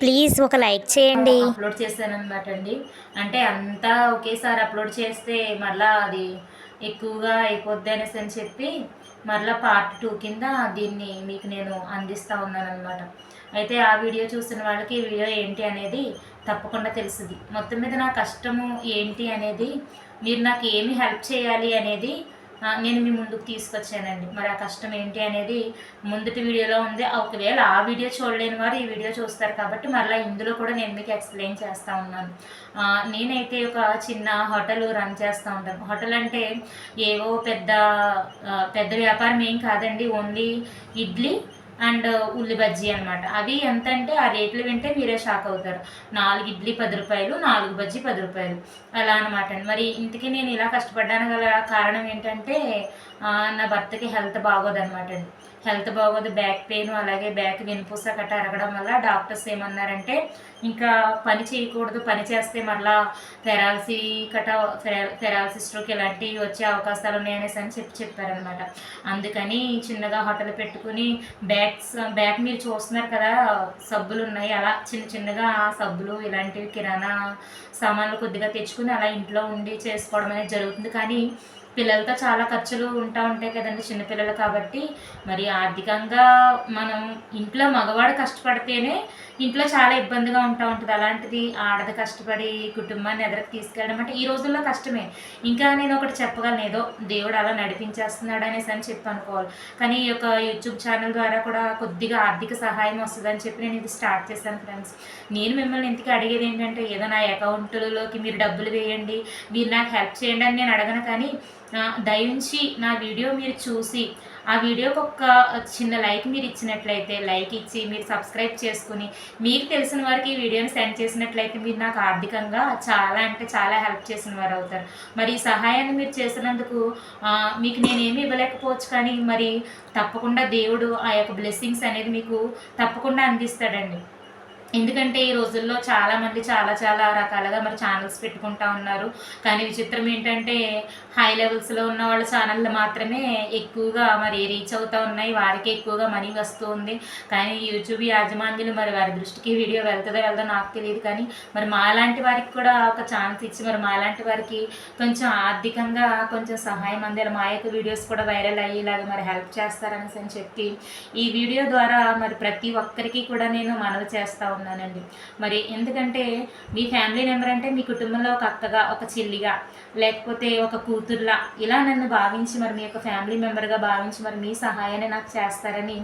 Please ఒక like చేయండి. Upload చేశాను అనమాట అండి. అంటే అంతా ఒకేసారి అప్లోడ్ చేస్తే మళ్ళా అది ఎక్కువగా అయిపోద్ది అనేసి అని చెప్పి మరలా పార్ట్ టూ కింద దీన్ని మీకు నేను అందిస్తూ ఉన్నాను అనమాట అయితే ఆ వీడియో చూసిన వాళ్ళకి ఈ వీడియో ఏంటి అనేది తప్పకుండా తెలుస్తుంది మొత్తం మీద నా కష్టము ఏంటి అనేది మీరు నాకు ఏమి హెల్ప్ చేయాలి అనేది నేను మీ ముందుకు తీసుకొచ్చానండి. మరి ఆ కష్టం ఏంటి అనేది ముందుటి వీడియోలో ఉంది. ఒకవేళ ఆ వీడియో చూడలేని వారు ఈ వీడియో చూస్తారు కాబట్టి మరలా ఇందులో కూడా నేను మీకు ఎక్స్ప్లెయిన్ చేస్తూ ఉన్నాను. నేనైతే ఒక చిన్న హోటల్ రన్ చేస్తూ ఉంటాను. హోటల్ అంటే ఏవో పెద్ద పెద్ద వ్యాపారం ఏం కాదండి. ఓన్లీ ఇడ్లీ అండ్ ఉల్లి బజ్జీ అనమాట అవి ఎంత అంటే ఆ రేట్లు వింటే మీరే షాక్ అవుతారు. నాలుగు ఇడ్లీ పది రూపాయలు నాలుగు బజ్జీ పది రూపాయలు. అలా అనమాట అండి. మరి ఇంతకీ నేను ఇలా కష్టపడ్డానికి గల కారణం ఏంటంటే నా భర్తకి హెల్త్ బాగోదన్నమాట అండి. హెల్త్ బాగోదు బ్యాక్ పెయిన్ అలాగే బ్యాక్ వెనుపూస గట్ట అరగడం వల్ల డాక్టర్స్ ఏమన్నారంటే ఇంకా పని చేయకూడదు పని చేస్తే మళ్ళా పెరాలసీ కట పెరాలసీ స్ట్రోక్ ఇలాంటివి వచ్చే అవకాశాలు ఉన్నాయనేసి అని చెప్పి చెప్పారనమాట అందుకని చిన్నగా హోటల్ పెట్టుకుని బ్యాగ్స్ బ్యాగ్ మీరు చూస్తున్నారు కదా సబ్బులు ఉన్నాయి అలా చిన్న చిన్నగా సబ్బులు ఇలాంటివి కిరాణా సామాన్లు కొద్దిగా తెచ్చుకుని అలా ఇంట్లో ఉండి చేసుకోవడం అనేది జరుగుతుంది. కానీ పిల్లలతో చాలా ఖర్చులు ఉంటా ఉంటాయి కదండి చిన్నపిల్లలు కాబట్టి. మరి ఆర్థికంగా మనం ఇంట్లో మగవాడు కష్టపడితేనే ఇంట్లో చాలా ఇబ్బందిగా ఉంటా ఉంటుంది. అలాంటిది ఆడది కష్టపడి కుటుంబాన్ని ఎదరికి తీసుకెళ్ళడం అంటే ఈ రోజుల్లో కష్టమే. ఇంకా నేను ఒకటి చెప్పగలను. ఏదో దేవుడు అలా నడిపించేస్తున్నాడు అనేసి అని చెప్పి అనుకోవాలి. కానీ ఈ యొక్క యూట్యూబ్ ఛానల్ ద్వారా కూడా కొద్దిగా ఆర్థిక సహాయం వస్తుందని చెప్పి నేను ఇది స్టార్ట్ చేశాను ఫ్రెండ్స్. నేను మిమ్మల్ని ఇంతకీ అడిగేది ఏంటంటే ఏదో నా అకౌంట్లోకి మీరు డబ్బులు వేయండి మీరు నాకు హెల్ప్ చేయండి అని నేను అడగను. కానీ దయించి నా వీడియో మీరు చూసి ఆ వీడియోకి ఒక చిన్న లైక్ మీరు ఇచ్చినట్లయితే లైక్ ఇచ్చి మీరు సబ్స్క్రైబ్ చేసుకుని మీకు తెలిసిన వారికి ఈ వీడియోని సెండ్ చేసినట్లయితే మీరు నాకు ఆర్థికంగా చాలా అంటే చాలా హెల్ప్ చేసిన వారు అవుతారు. మరి ఈ సహాయాన్ని మీరు చేసినందుకు మీకు నేనేమి ఇవ్వలేకపోవచ్చు కానీ మరి తప్పకుండా దేవుడు ఆ యొక్క బ్లెస్సింగ్స్ అనేది మీకు తప్పకుండా అందిస్తాడండి. ఎందుకంటే ఈ రోజుల్లో చాలామంది చాలా చాలా రకాలుగా మరి ఛానల్స్ పెట్టుకుంటా ఉన్నారు. కానీ విచిత్రం ఏంటంటే హై లెవెల్స్లో ఉన్న వాళ్ళ ఛానళ్ళు మాత్రమే ఎక్కువగా మరి రీచ్ అవుతూ ఉన్నాయి. వారికి ఎక్కువగా మనీ వస్తూ ఉంది. కానీ యూట్యూబ్ యాజమాన్యులు మరి వారి దృష్టికి వీడియో వెళ్తుందో వెళ్దో నాకు తెలియదు. కానీ మరి మాలాంటి వారికి కూడా ఒక ఛాన్స్ ఇచ్చి మరి మాలాంటి వారికి కొంచెం ఆర్థికంగా కొంచెం సహాయం అందేలా మా యొక్క వీడియోస్ కూడా వైరల్ అయ్యేలాగా మరి హెల్ప్ చేస్తారనేసి అని చెప్పి ఈ వీడియో ద్వారా మరి ప్రతి ఒక్కరికి కూడా నేను మనవి చేస్తాను ఉన్నానండి మరి ఎందుకంటే మీ ఫ్యామిలీ మెంబర్ అంటే మీ కుటుంబంలో ఒక అక్కగా ఒక చెల్లిగా లేకపోతే ఒక కూతుర్లా ఇలా నన్ను భావించి మరి మీ యొక్క ఫ్యామిలీ మెంబర్గా భావించి మరి మీ సహాయాన్ని నాకు చేస్తారని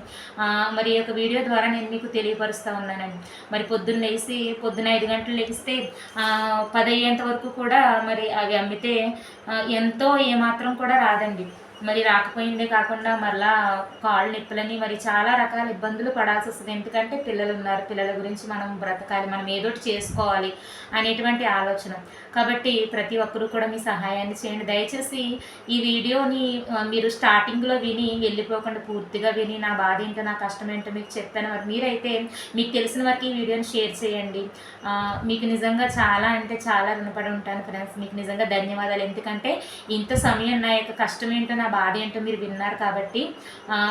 మరి ఈ యొక్క వీడియో ద్వారా నేను మీకు తెలియపరుస్తూ ఉన్నానండి. మరి పొద్దున్న లేచి పొద్దున్న ఐదు గంటలు లేస్తే పది అయ్యేంత వరకు కూడా మరి అవి అమ్మితే ఎంతో ఏమాత్రం కూడా రాదండి. మరి రాకపోయిందే కాకుండా మళ్ళా కాళ్ళు నొప్పులని మరి చాలా రకాల ఇబ్బందులు పడాల్సి వస్తుంది. ఎందుకంటే పిల్లలు ఉన్నారు. పిల్లల గురించి మనం బ్రతకాలి. మనం ఏదోటి చేసుకోవాలి అనేటువంటి ఆలోచన. కాబట్టి ప్రతి ఒక్కరూ కూడా మీ సహాయాన్ని చేయండి. దయచేసి ఈ వీడియోని మీరు స్టార్టింగ్లో విని వెళ్ళిపోకుండా పూర్తిగా విని నా బాధ ఏంటో నా కష్టం ఏంటో మీకు చెప్తాను మరి మీరైతే మీకు తెలిసిన వారికి ఈ వీడియోని షేర్ చేయండి. మీకు నిజంగా చాలా అంటే చాలా రుణపడి ఉంటాను ఫ్రెండ్స్. మీకు నిజంగా ధన్యవాదాలు. ఎందుకంటే ఇంత సమయం నా యొక్క కష్టం ఏంటో నా బాధ ఏంటో మీరు విన్నారు కాబట్టి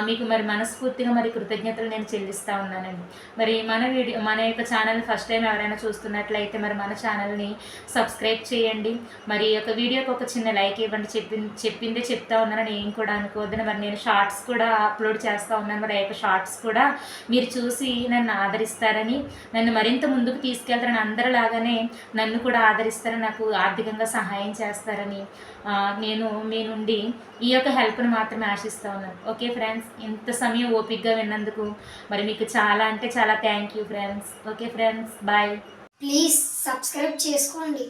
మీకు మరి మనస్ఫూర్తిగా మరి కృతజ్ఞతలు నేను చెల్లిస్తూ ఉన్నానండి. మరి మన వీడియో మన యొక్క ఛానల్ ఫస్ట్ టైం ఎవరైనా చూస్తున్నట్లయితే మరి మన ఛానల్ని సబ్స్క్రైబ్ చేయండి. మరి ఈ యొక్క వీడియోకి ఒక చిన్న లైక్ ఇవ్వండి. చెప్పి చెప్పిందే చెప్తా ఉన్నానని ఏం కూడా అనుకోవద్దని మరి నేను షార్ట్స్ కూడా అప్లోడ్ చేస్తూ ఉన్నాను. మరి ఆ యొక్క షార్ట్స్ కూడా మీరు చూసి నన్ను ఆదరిస్తారని నన్ను మరింత ముందుకు తీసుకెళ్తారని అందరిలాగానే నన్ను కూడా ఆదరిస్తారని నాకు ఆర్థికంగా సహాయం చేస్తారని నేను మీ నుండి ఈ యొక్క హెల్ప్ని మాత్రమే ఆశిస్తూ ఉన్నాను. ఓకే ఫ్రెండ్స్ ఇంత సమయం ఓపిక్గా విన్నందుకు మరి మీకు చాలా అంటే చాలా thank you friends okay friends bye please subscribe చేసుకోండి.